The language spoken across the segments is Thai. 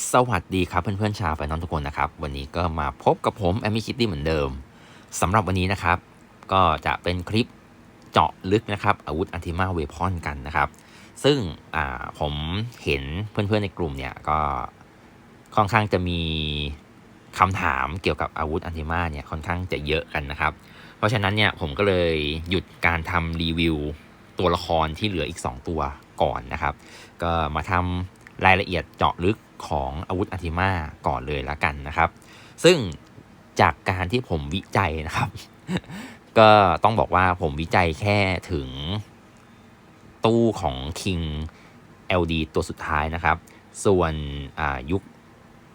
สวัสดีครับเพื่อนๆชาวไฟนอลทุกคนนะครับ วันนี้ก็มาพบกับผมแอมมี่คิตตี้เหมือนเดิมสำหรับวันนี้นะครับ ก็จะเป็นคลิปเจาะลึกนะครับ อาวุธอันติมาเวพอนกันนะครับ ซึ่งผมเห็นเพื่อนๆในกลุ่มเนี่ยก็ค่อนข้างจะมีคำถามเกี่ยวกับอาวุธอันติมาเนี่ยค่อนข้างจะเยอะกันนะครับ เพราะฉะนั้นเนี่ยผมก็เลยหยุดการทำรีวิวตัวละครที่เหลืออีก 2 ตัวก่อนนะครับ ก็มาทำรายละเอียดเจาะลึก ของอาวุธอันติมาก่อนเลยละกันนะครับ ซึ่งจากการที่ผมวิจัยนะครับ ก็ต้องบอกว่าผมวิจัยแค่ถึงตู้ของ King LD ตัวสุดท้ายนะครับ ส่วนยุค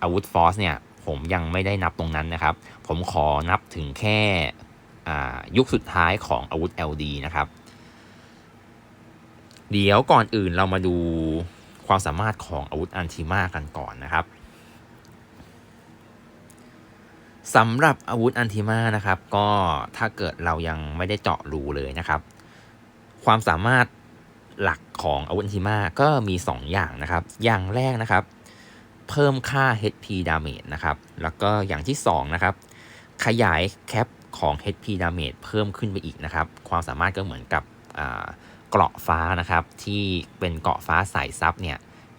อาวุธฟอสเนี่ย ผมยังไม่ได้นับตรงนั้นนะครับ ผมขอนับถึงแค่ยุคสุดท้ายของอาวุธ LD นะครับ เดี๋ยวก่อนอื่นเรามาดู ความสามารถของอาวุธอันติมากันก่อนนะครับสำหรับอาวุธอันติมานะครับก็ถ้าเกิดเรายังไม่ได้เจาะรูเลยนะครับ ความสามารถหลักของอาวุธอันติมาก็มี 2 อย่างนะครับ อย่างแรกนะครับ เพิ่มค่า HP damage นะครับแล้วก็อย่างที่2นะครับขยายแคปของ HP damage เพิ่มขึ้นไปอีกนะครับ ความสามารถก็เหมือนกับเกราะฟ้านะครับที่เป็นเกราะฟ้าสายซับเนี่ย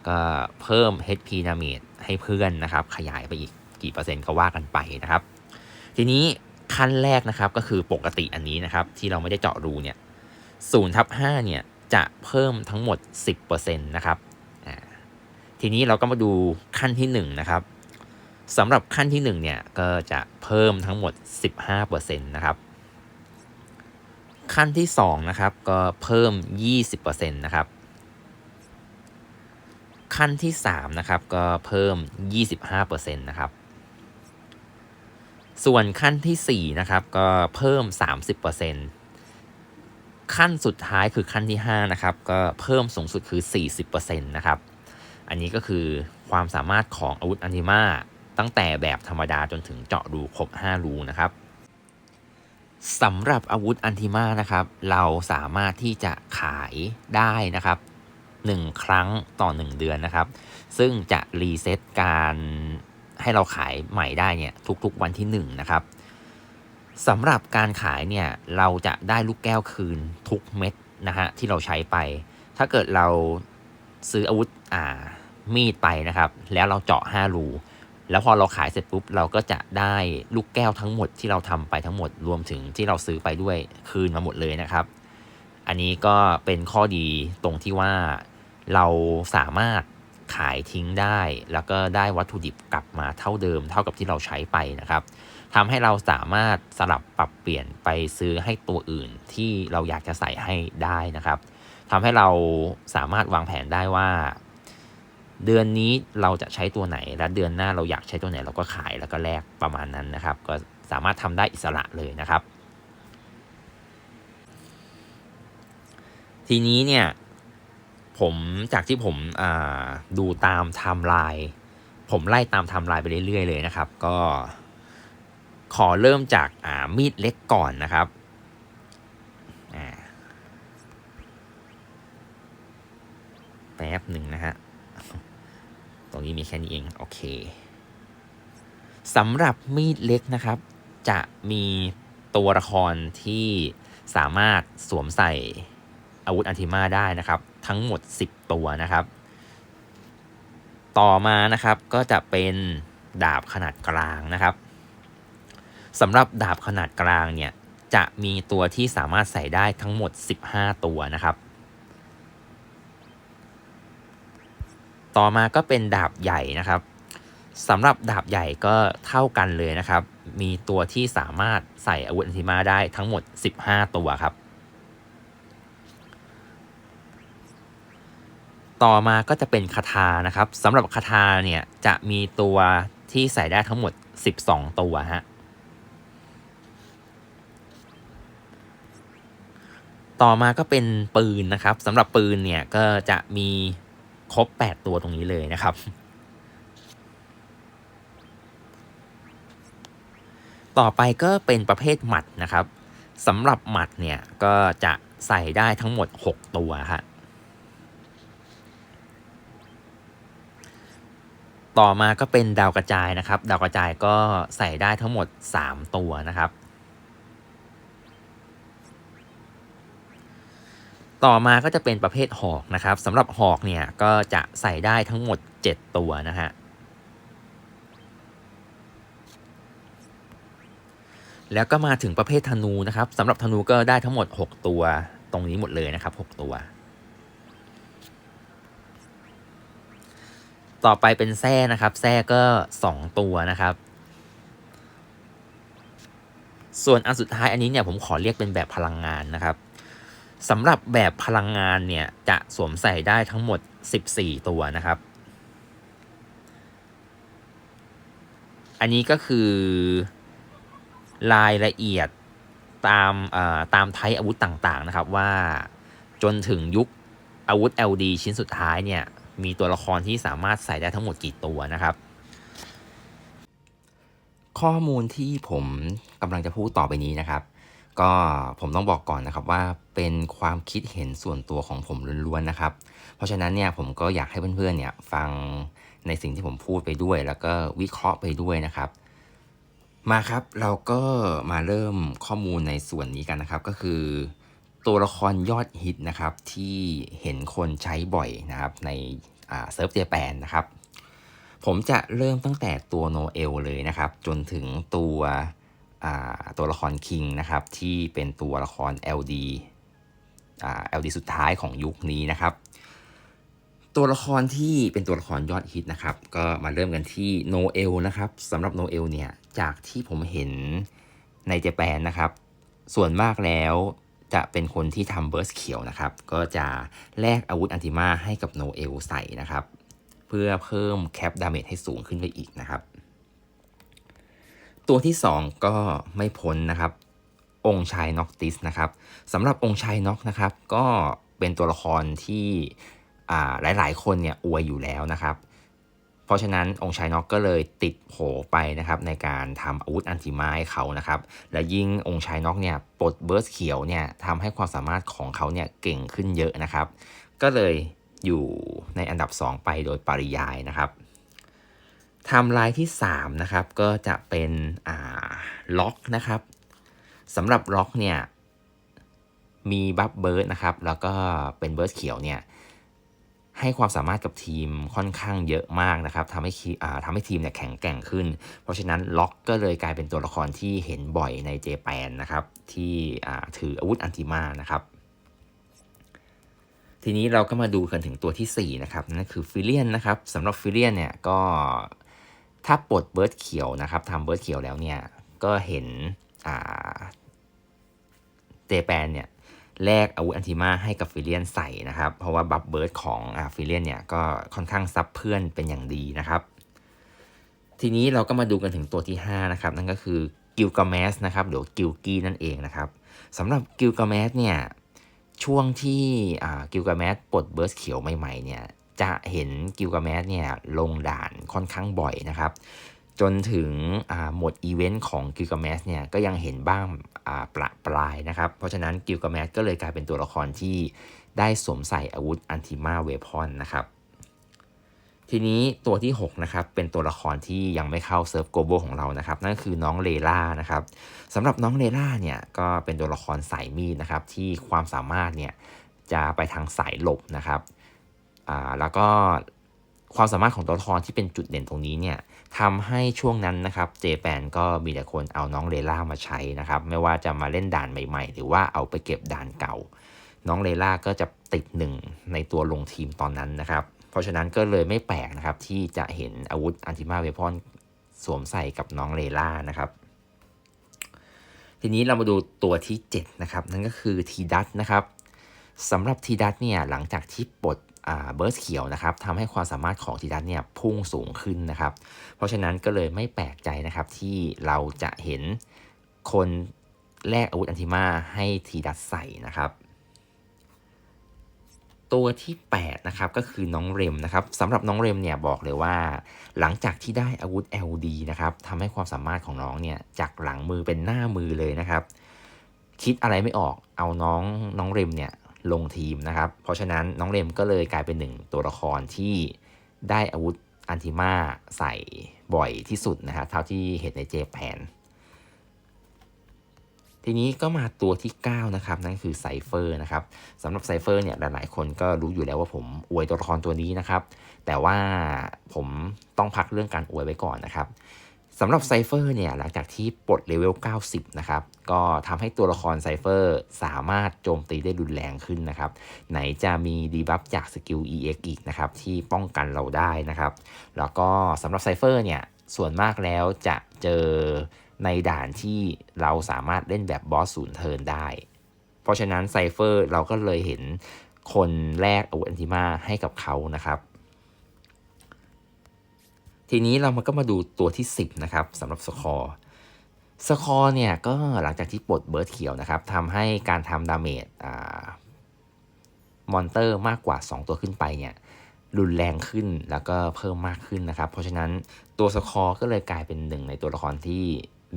ก็เพิ่ม HP damage ให้เพื่อนนะครับ ขยายไปอีกกี่เปอร์เซ็นต์ก็ว่ากันไปนะครับ ทีนี้ขั้นแรกนะครับก็คือปกติอันนี้นะครับ ที่เราไม่ได้เจาะรูเนี่ยศูนย์ทับห้าเนี่ยจะเพิ่มทั้งหมด 10%นะครับทีนี้เราก็มาดูขั้นที่1นะครับสำหรับขั้นที่1เนี่ยก็จะเพิ่มทั้งหมด 15%นะครับ ขั้นที่2นะครับก็เพิ่ม 20%นะครับ ขั้นที่ 3 นะครับ ก็เพิ่ม 25%นะครับ ส่วนขั้นที่ 4 นะครับ ก็เพิ่ม 30%ขั้นสุดท้ายคือขั้นที่ 5 นะครับ ก็เพิ่มสูงสุดคือ 40%นะครับ อันนี้ก็คือความสามารถของอาวุธอันติมาตั้งแต่แบบธรรมดาจนถึงเจาะรูครบ 5 รูนะครับสำหรับอาวุธอันติมานะครับ เราสามารถที่จะขายได้นะครับ 1 ครั้งต่อ 1 เดือนนะครับ ซึ่งจะรีเซ็ตการให้เราขายใหม่ได้เนี่ยทุกๆวันที่ 1 นะครับสำหรับการขายเนี่ยเราจะได้ลูกแก้วคืนทุกเม็ดนะฮะที่เราใช้ไป ถ้าเกิดเราซื้ออาวุธอ่ามีดไปนะครับ แล้วเราเจาะ5รูแล้วพอเราขายเสร็จปุ๊บเราก็จะได้ลูกแก้วทั้งหมดที่เราทำไปทั้งหมดรวมถึงที่เราซื้อไปด้วยคืนมาหมดเลยนะครับ อันนี้ก็เป็นข้อดีตรงที่ว่า เราสามารถขายทิ้งได้ แล้วก็ได้วัตถุดิบกลับมาเท่าเดิม เท่ากับที่เราใช้ไปนะครับทำให้เราสามารถสลับปรับเปลี่ยนไปซื้อให้ตัวอื่นที่เราอยากจะใส่ให้ได้นะครับทำให้เราสามารถวางแผนได้ว่า เดือนนี้เราจะใช้ตัวไหน และเดือนหน้าเราอยากใช้ตัวไหน เราก็ขายแล้วก็แลกประมาณนั้นนะครับ ก็สามารถทำได้อิสระเลยนะครับ ทีนี้เนี่ย ผมจากที่ผมดูตามไทม์ไลน์ผมไล่ตามไทม์ไลน์ไปเรื่อยๆเลยนะครับ ก็ขอเริ่มจากมีดเล็กก่อนนะครับแป๊บหนึ่งนะฮะ ตรงนี้มีแค่นี้เองโอเคสำหรับมีดเล็กนะครับ จะมีตัวละครที่สามารถสวมใส่อาวุธอันติมาได้นะครับ ทั้งหมด 10 ตัวนะครับ ต่อมานะครับก็จะเป็นดาบขนาดกลางนะครับสำหรับดาบขนาดกลางเนี่ยจะมีตัวที่สามารถใส่ได้ทั้งหมด 15 ตัวนะครับ ต่อมาก็เป็นดาบใหญ่นะครับสำหรับดาบใหญ่ก็เท่ากันเลยนะครับ มีตัวที่สามารถใส่อาวุธอันติมาได้ทั้งหมด 15 ตัวครับ ต่อมาก็จะเป็นคาถานะครับสำหรับคาถาเนี่ยจะมีตัวที่ใส่ได้ทั้งหมด 12 ตัวฮะต่อมาก็เป็นปืนนะครับสำหรับปืนเนี่ยก็จะมีครบ 8 ตัวตรงนี้เลยนะครับ ต่อไปก็เป็นประเภทหมัดนะครับสำหรับหมัดเนี่ยก็จะใส่ได้ทั้งหมด 6 ตัวฮะ ต่อมาก็เป็นดาวกระจายนะครับ ดาวกระจายก็ใส่ได้ทั้งหมด 3 ตัวนะครับ ต่อมาก็จะเป็นประเภทหอกนะครับสำหรับหอกเนี่ยก็จะใส่ได้ทั้งหมด 7 ตัวนะฮะแล้วก็มาถึงประเภทธนูนะครับสำหรับธนูก็ได้ทั้งหมด 6 ตัวตรงนี้หมดเลยนะครับ 6 ตัว ต่อไปเป็นแส้นะครับ แส้ก็2ตัวนะครับ ส่วนอันสุดท้ายอันนี้เนี่ยผมขอเรียกเป็นแบบพลังงานนะครับสำหรับแบบพลังงานเนี่ยจะสวมใส่ได้ทั้งหมด 14 ตัวนะครับ อันนี้ก็คือรายละเอียดตามตามไทยอาวุธต่างๆนะครับว่าจนถึงยุคอาวุธ LD ชิ้นสุดท้ายเนี่ย มีตัวละครที่สามารถใส่ได้ทั้งหมดกี่ตัวนะครับ ข้อมูลที่ผมกำลังจะพูดต่อไปนี้นะครับ ก็ผมต้องบอกก่อนนะครับว่าเป็นความคิดเห็นส่วนตัวของผมล้วนๆนะครับ เพราะฉะนั้นเนี่ยผมก็อยากให้เพื่อนๆเนี่ยฟังในสิ่งที่ผมพูดไปด้วย แล้วก็วิเคราะห์ไปด้วยนะครับมาครับเราก็มาเริ่มข้อมูลในส่วนนี้กันนะครับ ก็คือ ตัวละครยอดฮิตนะครับที่เห็นคนใช้บ่อยนะครับในเซิร์ฟเจแปนนะครับ ผมจะเริ่มตั้งแต่ตัวโนเอลเลยนะครับ จนถึงตัวตัวละครคิงนะครับที่เป็นตัวละคร LD LD สุดท้ายของยุคนี้นะครับ ตัวละครที่เป็นตัวละครยอดฮิตนะครับ ก็มาเริ่มกันที่โนเอลนะครับสำหรับโนเอลเนี่ยจากที่ผมเห็นในเจแปนนะครับ ส่วนมากแล้ว จะเป็นคนที่ทำเบิร์สเขียวนะครับ ก็จะแลกอาวุธอันติมาให้กับโนเอลใส่นะครับ เพื่อเพิ่มแคปดาเมจให้สูงขึ้นไปอีกนะครับ ตัวที่ 2 ก็ไม่พ้นนะครับ องค์ชายน็อกติสนะครับสำหรับองค์ชายน็อกนะครับ ก็เป็นตัวละครที่หลาย ๆ คนเนี่ยอวยอยู่แล้วนะครับ เพราะฉะนั้นองค์ชายน็อกก็เลยติดโผไปนะครับในการทำอาวุธอันติมาให้เขานะครับ และยิ่งองค์ชายน็อกเนี่ยปลดเบิร์สเขียวเนี่ยทำให้ความสามารถของเขาเนี่ยเก่งขึ้นเยอะนะครับ ก็เลยอยู่ในอันดับ 2 ไปโดยปริยายนะครับทำลายที่3นะครับก็จะเป็นอ่าล็อกนะครับสำหรับล็อกเนี่ยมีบัฟเบิร์ดนะครับแล้วก็เป็นเบิร์สเขียวเนี่ย ให้ความสามารถกับทีมค่อนข้างเยอะมากนะครับทำให้ทำให้ทีมเนี่ยแข็งแกร่งขึ้น เพราะฉะนั้นล็อกก็เลยกลายเป็นตัวละครที่เห็นบ่อยในเจแปนนะครับที่ถืออาวุธอันติมานะครับทีนี้เราก็มาดูกันถึงตัวที่4นะครับนั่นคือฟิเลียนนะครับสำหรับฟิเลียนเนี่ยก็ถ้าปลดเบิร์ดเขียวนะครับทำเบิร์ดเขียวแล้วเนี่ยก็เห็นเจแปนเนี่ย แลกอาวุธอันติมาให้กับฟิเลียนใส่นะครับ เพราะว่าบัฟเบิร์ดของอฟิเลียนเนี่ยก็ค่อนข้างซับเพื่อนเป็นอย่างดีนะครับ ทีนี้เราก็มาดูกันถึงตัวที่ 5 นะครับ นั่นก็คือกิลกาแมสนะครับหรือกิลกี้นั่นเองนะครับสำหรับกิลกาแมสเนี่ยช่วงที่กิลกาแมสปลดเบิร์สเขียวใหม่ๆเนี่ยจะเห็นกิลกาแมสเนี่ยลงด่านค่อนข้างบ่อยนะครับ จนถึงหมดอีเวนต์ของกิลกาแมสเนี่ยก็ยังเห็นบ้าง ประปลายนะครับ เพราะฉะนั้นกิลกาแมสก็เลยกลายเป็นตัวละครที่ได้สวมใส่อาวุธอันติมาเวพอนนะครับ ทีนี้ตัวที่ 6 นะครับ เป็นตัวละครที่ยังไม่เข้าเซิร์ฟโกโบของเรานะครับ นั่นคือน้องเลล่านะครับสำหรับน้องเลล่าเนี่ยก็เป็นตัวละครสายมีดนะครับ ที่ความสามารถเนี่ยจะไปทางสายหลบนะครับแล้วก็ ความสามารถของตัวละครที่เป็นจุดเด่นตรงนี้เนี่ยทำให้ช่วงนั้นนะครับเจแปนก็มีแต่คนเอาน้องเลล่ามาใช้นะครับไม่ว่าจะมาเล่นด่านใหม่ ๆ หรือว่าเอาไปเก็บด่านเก่า น้องเลล่าก็จะติดหนึ่งในตัวลงทีมตอนนั้นนะครับ เพราะฉะนั้นก็เลยไม่แปลกนะครับที่จะเห็นอาวุธอันติมาเวพอนสวมใส่กับน้องเลล่านะครับทีนี้เรามาดูตัวที่ 7 นะครับ นั่นก็คือทีดัตนะครับสำหรับทีดัตเนี่ยหลังจากที่ปลด เบิร์สเขียวนะครับทำให้ความสามารถของทีดัตเนี่ยพุ่งสูงขึ้นนะครับ เพราะฉะนั้นก็เลยไม่แปลกใจนะครับที่เราจะเห็นคนแลกอาวุธอันติมาให้ทีดัตใส่นะครับตัวที่ 8 นะครับ ก็คือน้องเรมนะครับสำหรับน้องเรมเนี่ยบอกเลยว่า หลังจากที่ได้อาวุธ LD นะครับทำให้ความสามารถของน้องเนี่ยจากหลังมือเป็นหน้ามือเลยนะครับ คิดอะไรไม่ออกเอาน้องน้องเรมเนี่ย ลงทีมนะครับ เพราะฉะนั้นน้องเรมก็เลยกลายเป็นหนึ่งตัวละครที่ได้อาวุธอันติมาใส่บ่อยที่สุดนะฮะเท่าที่เห็นในเจแปนทีนี้ก็มาตัวที่ 9 นะครับ นั่นคือไซเฟอร์นะครับสำหรับไซเฟอร์เนี่ยหลายๆ คนก็รู้อยู่แล้วว่าผมอวยตัวละครตัวนี้นะครับ แต่ว่าผมต้องพักเรื่องการอวยไว้ก่อนนะครับ สำหรับไซเฟอร์เนี่ยหลังจากที่ปลดเลเวล 90 นะครับ ก็ทำให้ตัวละครไซเฟอร์สามารถโจมตีได้รุนแรงขึ้นนะครับ ไหนจะมีดีบัฟจากสกิล EX อีกนะครับ ที่ป้องกันเราได้นะครับ แล้วก็สำหรับไซเฟอร์เนี่ย ส่วนมากแล้วจะเจอในด่านที่เราสามารถเล่นแบบบอสศูนย์เทิร์นได้ เพราะฉะนั้นไซเฟอร์เราก็เลยเห็นคนแลกอาวุธอันติมาให้กับเขานะครับ ทีนี้เรามาก็มาดูตัวที่ 10 นะครับสำหรับสคอร์สคอร์เนี่ยก็หลังจากที่ปลดเบิร์ดเขียวนะครับทำให้การทำดาเมจมอนเตอร์มากกว่า 2 ตัวขึ้นไปเนี่ยรุนแรงขึ้นแล้วก็เพิ่มมากขึ้นนะครับ เพราะฉะนั้นตัวสคอร์ก็เลยกลายเป็นหนึ่งในตัวละครที่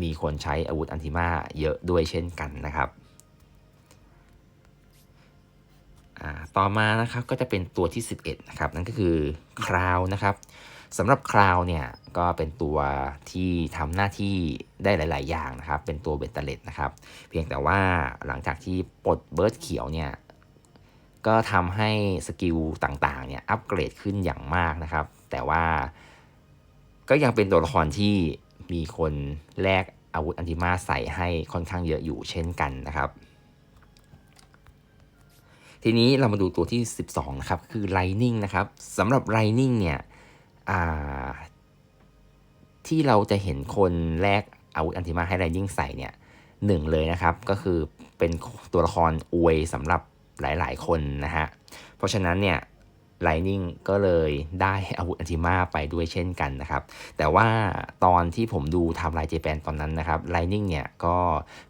มีคนใช้อาวุธอันติมาเยอะด้วยเช่นกันนะครับต่อมานะครับก็จะเป็นตัวที่ 11 นะครับ นั่นก็คือคราวนะครับ สำหรับคราวเนี่ยก็เป็นตัวที่ทำหน้าที่ได้หลาย ๆ อย่างนะครับ เป็นตัวเบตเตเลตนะครับ เพียงแต่ว่าหลังจากที่ปลดเบิร์ดเขียวเนี่ยก็ทำให้สกิลต่าง ๆ เนี่ยอัปเกรดขึ้นอย่างมากนะครับ แต่ว่าก็ยังเป็นตัวละครที่มีคนแลกอาวุธอันติมาใส่ให้ค่อนข้างเยอะอยู่เช่นกันนะครับ ทีนี้เรามาดูตัวที่ 12 นะครับ คือ Lightning นะครับสำหรับ Lightning เนี่ย ที่เราจะเห็นคนแลกอาวุธอันติมาให้ Lightning ใส่เนี่ยหนึ่งเลยนะครับ ก็คือเป็นตัวละครอวยสำหรับหลายๆ คนนะฮะ เพราะฉะนั้นเนี่ยไลนิ่งก็เลยได้อาวุธอันติมาไปด้วยเช่นกันนะครับ แต่ว่าตอนที่ผมดูทำลายเจแปนตอนนั้นนะครับไลนิ่งเนี่ยก็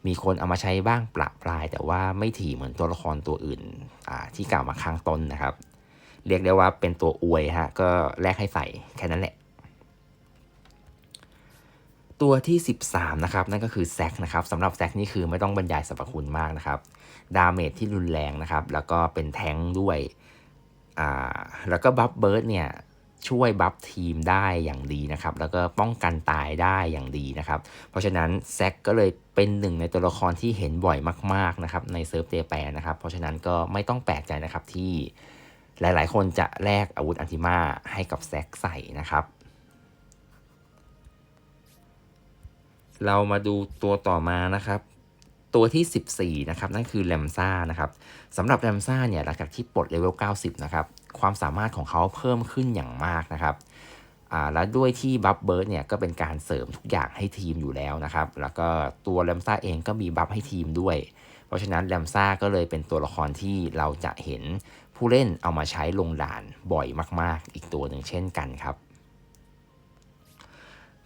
มีคนเอามาใช้บ้างประปราย แต่ว่าไม่ถี่เหมือนตัวละครตัวอื่นที่กล่าวมาข้างต้นนะครับ เรียกได้ว่าเป็นตัวอวยฮะก็แลกให้ใส่แค่นั้นแหละ ตัวที่ 13 นะครับ นั่นก็คือแซกนะครับสำหรับแซกนี่คือไม่ต้องบรรยายสรรพคุณมากนะครับ ดาเมจที่รุนแรงนะครับ แล้วก็เป็นแท้งด้วยอ่าแล้วก็บัฟเบิร์ดเนี่ยช่วยบัฟทีมได้อย่างดีนะครับ แล้วก็ป้องกันตายได้อย่างดีนะครับ เพราะฉะนั้นแซกก็เลยเป็นหนึ่งในตัวละครที่เห็นบ่อยมาก ๆนะครับ ในเซิร์ฟเจแปนนะครับ เพราะฉะนั้นก็ไม่ต้องแปลกใจนะครับที่ หลายๆ คนจะแลกอาวุธอันติมาให้กับแซกใส่นะครับ เรามาดูตัวต่อมานะครับ ตัวที่ 14 นะครับ นั่นคือแลมซ่านะครับสำหรับแรมซ่าเนี่ยหลังจากที่ปลดเลเวล 90 นะครับ ความสามารถของเขาเพิ่มขึ้นอย่างมากนะครับ แล้วด้วยที่บัฟเบิร์ดเนี่ยก็เป็นการเสริมทุกอย่างให้ทีมอยู่แล้วนะครับ แล้วก็ตัวแรมซ่าเองก็มีบัฟให้ทีมด้วย เพราะฉะนั้นแรมซ่าก็เลยเป็นตัวละครที่เราจะเห็นผู้เล่นเอามาใช้ลงด่านบ่อยมาก ๆ อีกตัวหนึ่งเช่นกันครับ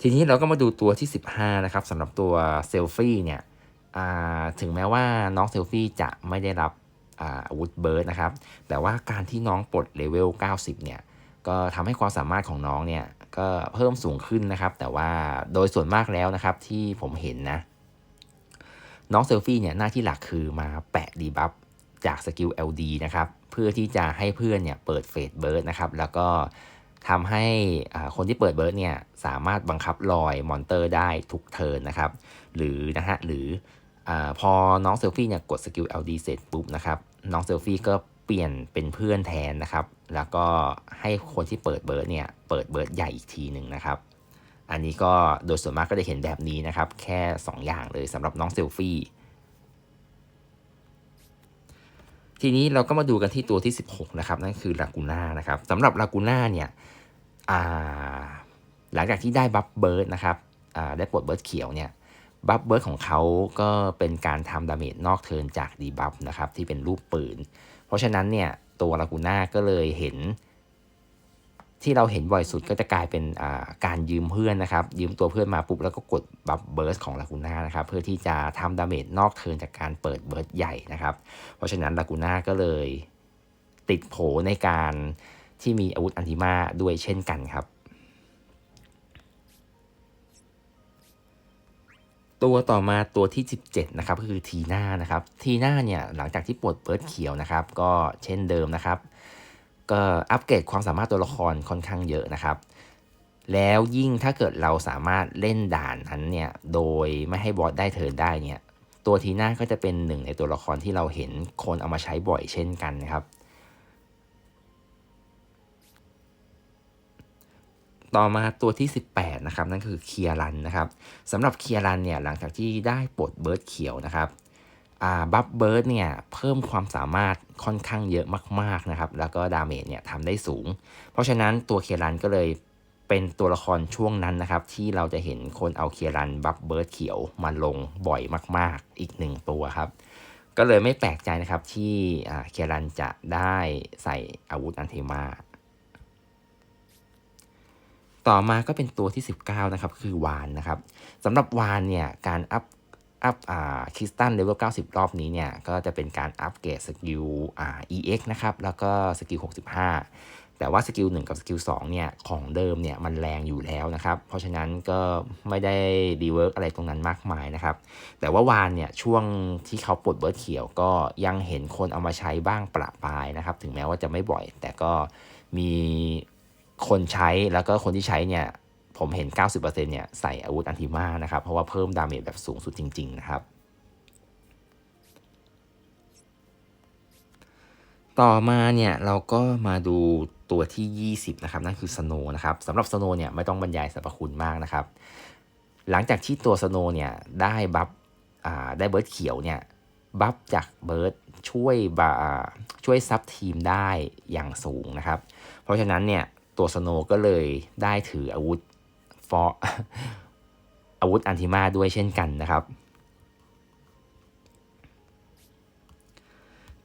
ทีนี้เราก็มาดูตัวที่ 15 นะครับสำหรับตัวเซลฟี่เนี่ยถึงแม้ว่าน้องเซลฟี่จะไม่ได้รับอาวุธเบิร์ดนะครับ แต่ว่าการที่น้องปลดเลเวล 90 เนี่ย ก็ทำให้ความสามารถของน้องเนี่ย ก็เพิ่มสูงขึ้นนะครับ แต่ว่าโดยส่วนมากแล้วนะครับที่ผมเห็นนะ น้องเซลฟี่เนี่ยหน้าที่หลักคือมาแปะดีบัฟจากสกิล LD นะครับ เพื่อที่จะให้เพื่อนเนี่ยเปิดเฟสเบิร์ดนะครับ แล้วก็ทำให้คนที่เปิดเบิร์ดเนี่ยสามารถบังคับลอยมอนเตอร์ได้ทุกเทิร์นนะครับ หรือนะฮะหรืออพอน้องเซลฟี่เนี่ยกดสกิล LD เสร็จปุ๊บนะครับ น้องเซลฟี่ก็เปลี่ยนเป็นเพื่อนแทนนะครับ แล้วก็ให้คนที่เปิดเบิร์ดเนี่ยเปิดเบิร์ดใหญ่อีกทีหนึ่งนะครับ อันนี้ก็โดยส่วนมากก็จะเห็นแบบนี้นะครับ แค่ 2 อย่างเลยสำหรับน้องเซลฟี่ทีนี้เราก็มาดูกันที่ตัวที่ 16 นะครับ นั่นคือลากูน่านะครับสำหรับลากูน่าเนี่ยหลังจากที่ได้บัฟเบิร์ดนะครับได้ปลดเบิร์ดเขียวเนี่ยบัฟเบิร์ดของเขาก็เป็นการทำดาเมจนอกเทินจากดีบัฟนะครับที่เป็นรูปปืน เพราะฉะนั้นเนี่ย ตัวลากูน่าก็เลยเห็น ที่เราเห็นบ่อยสุดก็จะกลายเป็นการยืมเพื่อนนะครับ ยืมตัวเพื่อนมาปุ๊บแล้วก็กดบัฟเบิร์สของลากูน่านะครับเพื่อที่จะทำดาเมจนอกเทินจากการเปิดเบิร์สใหญ่นะครับ เพราะฉะนั้นลากูน่าก็เลยติดโผในการที่มีอาวุธอันติมาด้วยเช่นกันครับ ตัวต่อมาตัวที่ 17 นะครับก็คือทีน่านะครับทีน่าเนี่ยหลังจากที่ปลดเบิร์ดเขียวนะครับ ก็เช่นเดิมนะครับ ก็อัปเกรดความสามารถตัวละครค่อนข้างเยอะนะครับ แล้วยิ่งถ้าเกิดเราสามารถเล่นด่านนั้นเนี่ยโดยไม่ให้บอสได้เทิร์นได้เนี่ยตัวทีน่าก็จะเป็นหนึ่งในตัวละครที่เราเห็นคนเอามาใช้บ่อยเช่นกันนะครับ ต่อมาตัวที่ 18 นะครับ นั่นคือเคียรันนะครับสำหรับเคียรันเนี่ยหลังจากที่ได้ปลดเบิร์ดเขียวนะครับบัฟเบิร์ดเนี่ยเพิ่มความสามารถค่อนข้างเยอะมากๆนะครับ แล้วก็ดาเมจเนี่ยทำได้สูง เพราะฉะนั้นตัวเคียรันก็เลยเป็นตัวละครช่วงนั้นนะครับ ที่เราจะเห็นคนเอาเคียรันบัฟเบิร์ดเขียวมาลงบ่อยมาก ๆ อีกหนึ่งตัวครับ ก็เลยไม่แปลกใจนะครับที่เคียรันจะได้ใส่อาวุธอันเทมา ต่อมาก็เป็นตัวที่ 19 นะครับ คือวานนะครับสำหรับวานเนี่ย การอัพอัพอ่าคริสตัลเลเวล90 รอบนี้เนี่ย ก็จะเป็นการอัปเกรดสกิลอ่า EX นะครับ แล้วก็สกิล 65 แต่ว่าสกิล1กับสกิล2เนี่ย ของเดิมเนี่ย มันแรงอยู่แล้วนะครับ เพราะฉะนั้นก็ไม่ได้รีเวิร์กอะไรตรงนั้นมากมายนะครับ แต่ว่าวานเนี่ย ช่วงที่เขาปลดเบิร์ดเขียวก็ยังเห็นคนเอามาใช้บ้างประปายนะครับ ถึงแม้ว่าจะไม่บ่อย แต่ก็มี คนใช้แล้วก็คนที่ใช้เนี่ยผมเห็น 90%เนี่ยใส่อาวุธอันติมานะครับ เพราะว่าเพิ่มดาเมจแบบสูงสุดจริง ๆ นะครับ ต่อมาเนี่ยเราก็มาดูตัวที่ 20 นะครับ นั่นคือสโนนะครับสำหรับสโนเนี่ยไม่ต้องบรรยายสรรพคุณมากนะครับ หลังจากที่ตัวสโนเนี่ยได้บัฟได้เบิร์ดเขียวเนี่ยบัฟจากเบิร์ดช่วยบช่วยซับทีมได้อย่างสูงนะครับ เพราะฉะนั้นเนี่ย ตัวสโนก็เลยได้ถืออาวุธฟออาวุธอันติมาด้วยเช่นกันนะครับ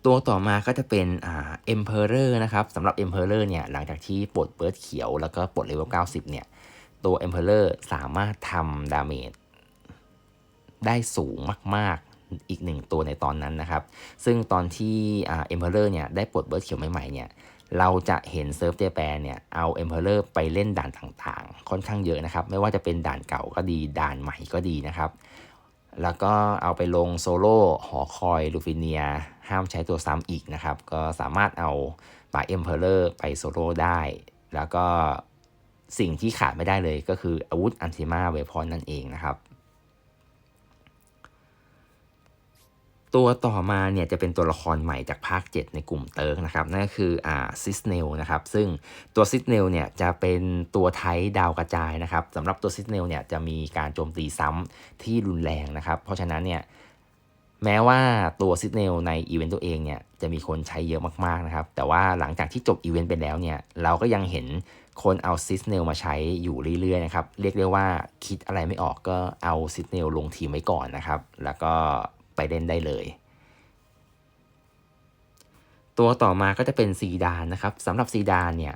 ตัวต่อมาก็จะเป็นอ่าเอ็มเพอเรอร์นะครับสำหรับเอ็มเพอเรอร์เนี่ยหลังจากที่ปลดเบิร์ดเขียวแล้วก็ปลดเลเวล90 เนี่ย ตัวเอ็มเพอเรอร์สามารถทำดาเมจได้สูงมากๆอีกหนึ่งตัวในตอนนั้นนะครับ ซึ่งตอนที่เอ็มเพอเรอร์เนี่ยได้ปลดเบิร์ดเขียวใหม่ๆเนี่ย เราจะเห็นเซิร์ฟเจแปนเนี่ยเอาเอ็มเพลเลอร์ไปเล่นด่านต่างๆ ค่อนข้างเยอะนะครับ ไม่ว่าจะเป็นด่านเก่าก็ดี ด่านใหม่ก็ดีนะครับ แล้วก็เอาไปลงโซโล่หอคอยลูฟิเนีย ห้ามใช้ตัวซ้ำอีกนะครับ ก็สามารถเอาปาเอ็มเพลเลอร์ไปโซโล่ได้ แล้วก็สิ่งที่ขาดไม่ได้เลยก็คืออาวุธอันติมาเวพอนนั่นเองนะครับ ตัวต่อมาเนี่ยจะเป็นตัวละครใหม่จากภาค 7 ในกลุ่มเติร์กนะครับนั่นก็คืออ่าซิสเนลนะครับซึ่งตัวซิสเนลเนี่ยจะเป็นตัวไทดาวกระจายนะครับสำหรับตัวซิสเนลเนี่ยจะมีการโจมตีซ้ำที่รุนแรงนะครับ เพราะฉะนั้นเนี่ยแม้ว่าตัวซิสเนลในอีเวนต์ตัวเองเนี่ยจะมีคนใช้เยอะมากๆนะครับแต่ว่าหลังจากที่จบอีเวนต์ไปแล้วเนี่ยเราก็ยังเห็นคนเอาซิสเนลมาใช้อยู่เรื่อยๆนะครับเรียกได้ว่าคิดอะไรไม่ออกก็เอาซิสเนลลงทีมไว้ก่อนนะครับแล้วก็ ไปเล่นได้เลย ตัวต่อมาก็จะเป็นซีดานนะครับสำหรับซีดานเนี่ย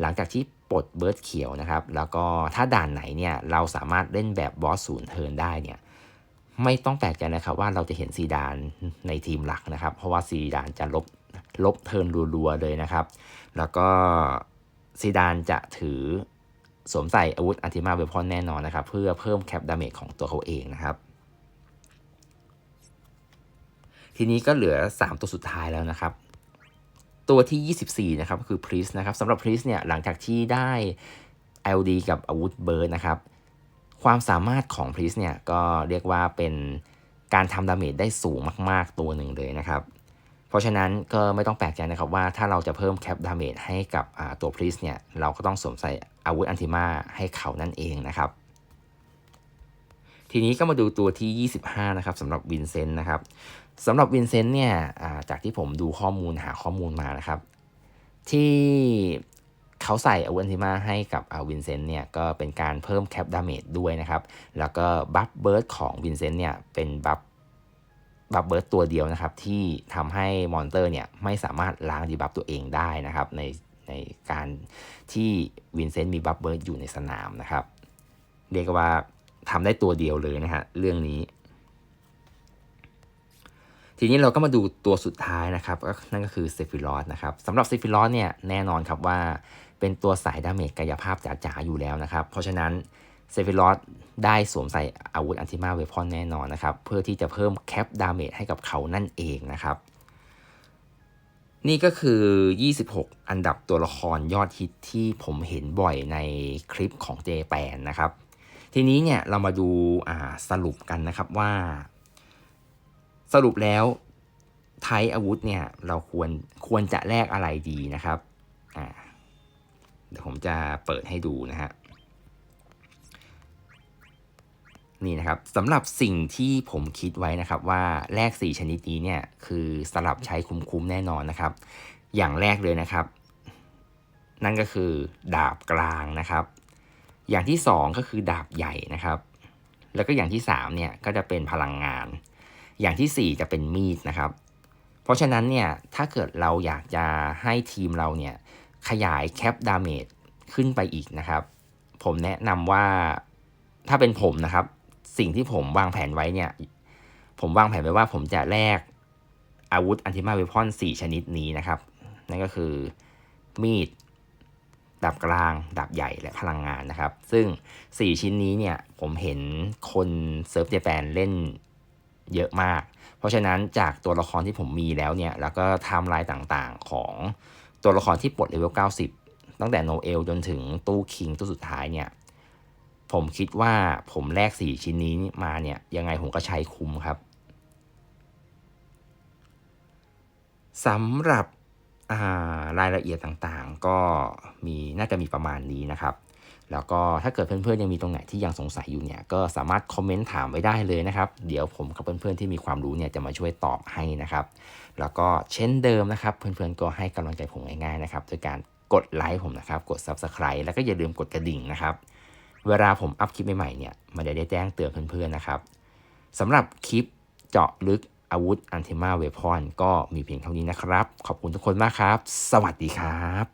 หลังจากที่ปลดเบิร์ดเขียวนะครับ แล้วก็ถ้าด่านไหนเนี่ยเราสามารถเล่นแบบบอสศูนย์เทิร์นได้เนี่ยไม่ต้องแปลกใจนะครับว่าเราจะเห็นซีดานในทีมหลักนะครับ เพราะว่าซีดานจะลบลบเทิร์นรัวๆเลยนะครับ แล้วก็ซีดานจะถือสวมใส่อาวุธอัติมาเวพอนแน่นอนนะครับ เพื่อเพิ่มแคปดาเมจของตัวเขาเองนะครับ ทีนี้ก็เหลือ 3 ตัวสุดท้ายแล้วนะครับ ตัวที่ 24 นะครับคือพรีสนะครับสำหรับพรีสเนี่ยหลังจากที่ได้ LD กับอาวุธเบิร์ดนะครับ ความสามารถของพรีสเนี่ยก็เรียกว่าเป็นการทำดาเมจได้สูงมาก ๆ ตัวหนึ่งเลยนะครับ เพราะฉะนั้นก็ไม่ต้องแปลกใจนะครับว่าถ้าเราจะเพิ่มแคปดาเมจให้กับตัวพรีสเนี่ยเราก็ต้องสวมใส่อาวุธอันติมาให้เขานั่นเองนะครับ ทีนี้ก็มาดูตัวที่ 25 นะครับสำหรับวินเซนต์นะครับ สำหรับวินเซนต์เนี่ยจากที่ผมดูข้อมูลหาข้อมูลมานะครับ ที่เขาใส่อาวุธทิมาให้กับวินเซนต์เนี่ยก็เป็นการเพิ่มแคปดาเมจด้วยนะครับ แล้วก็บัฟเบิร์ดของวินเซนต์เนี่ยเป็นบัฟบัฟเบิร์ดตัวเดียวนะครับ ที่ทำให้มอนเตอร์เนี่ยไม่สามารถล้างดีบัฟตัวเองได้นะครับ ในในการที่วินเซนต์มีบัฟเบิร์ดอยู่ในสนามนะครับ เรียกว่าทำได้ตัวเดียวเลยนะฮะเรื่องนี้ ทีนี้เราก็มาดูตัวสุดท้ายนะครับนั่นก็คือเซฟิลอสนะครับสำหรับเซฟิลอสเนี่ยแน่นอนครับว่าเป็นตัวสายดาเมจกายภาพจ๋าๆอยู่แล้วนะครับ เพราะฉะนั้นเซฟิลอสได้สวมใส่อาวุธอันติมาเวพอนแน่นอนนะครับ เพื่อที่จะเพิ่มแคปดาเมจให้กับเขานั่นเองนะครับนี่ก็คือ 26 อันดับตัวละครยอดฮิตที่ผมเห็นบ่อยในคลิปของเจแปนนะครับ ทีนี้เนี่ยเรามาดูาสรุปกันนะครับว่า สรุปแล้วไทยอาวุธเนี่ยเราควรควรจะแลกอะไรดีนะครับอ่าเดี๋ยวผมจะเปิดให้ดูนะฮะนี่นะครับสำหรับสิ่งที่ผมคิดไว้นะครับว่าแลก4 ชนิดนี้เนี่ยคือสลับใช้คุ้มๆแน่นอนนะครับ อย่างแรกเลยนะครับ นั่นก็คือดาบกลางนะครับ อย่างที่สองก็คือดาบใหญ่นะครับ แล้วก็อย่างที่สามเนี่ยก็จะเป็นพลังงาน อย่างที่สี่จะเป็นมีดนะครับ เพราะฉะนั้นเนี่ยถ้าเกิดเราอยากจะให้ทีมเราเนี่ยขยายแคปดาเมจขึ้นไปอีกนะครับ ผมแนะนำว่าถ้าเป็นผมนะครับ สิ่งที่ผมวางแผนไว้เนี่ย ผมวางแผนไว้ว่าผมจะแลกอาวุธอันติมาเวพอน4 ชนิดนี้นะครับ นั่นก็คือมีดดาบกลางดาบใหญ่และพลังงานนะครับ ซึ่ง 4 ชิ้นนี้เนี่ยผมเห็นคนเซิร์ฟเจแปนเล่น เยอะมาก เพราะฉะนั้นจากตัวละครที่ผมมีแล้วเนี่ย แล้วก็ไทม์ไลน์ต่างๆ ของตัวละครที่ปลดเลเวล 90 ตั้งแต่โนเอลจนถึงตู้คิงตู้สุดท้ายเนี่ย ผมคิดว่าผมแลก 4 ชิ้นนี้มาเนี่ย ยังไงผมก็ใช้คุ้มครับสำหรับารายละเอียดต่างๆ ก็มีน่าจะมีประมาณนี้นะครับ แล้วก็ถ้าเกิดเพื่อนๆยังมีตรงไหนที่ยังสงสัยอยู่เนี่ยก็สามารถคอมเมนต์ถามไว้ได้เลยนะครับ เดี๋ยวผมกับเพื่อนๆที่มีความรู้เนี่ยจะมาช่วยตอบให้นะครับ แล้วก็เช่นเดิมนะครับ เพื่อนๆก็ให้กำลังใจผมง่ายๆนะครับโดยการกดไลค์ผมนะครับ กด Subscribe แล้วก็อย่าลืมกดกระดิ่งนะครับ เวลาผมอัพคลิปใหม่ๆเนี่ยมันจะได้แจ้งเตือนเพื่อนๆนะครับสำหรับคลิปเจาะลึกอาวุธอันเทมาเวพอนก็มีเพียงเท่านี้นะครับ ขอบคุณทุกคนมากครับ สวัสดีครับ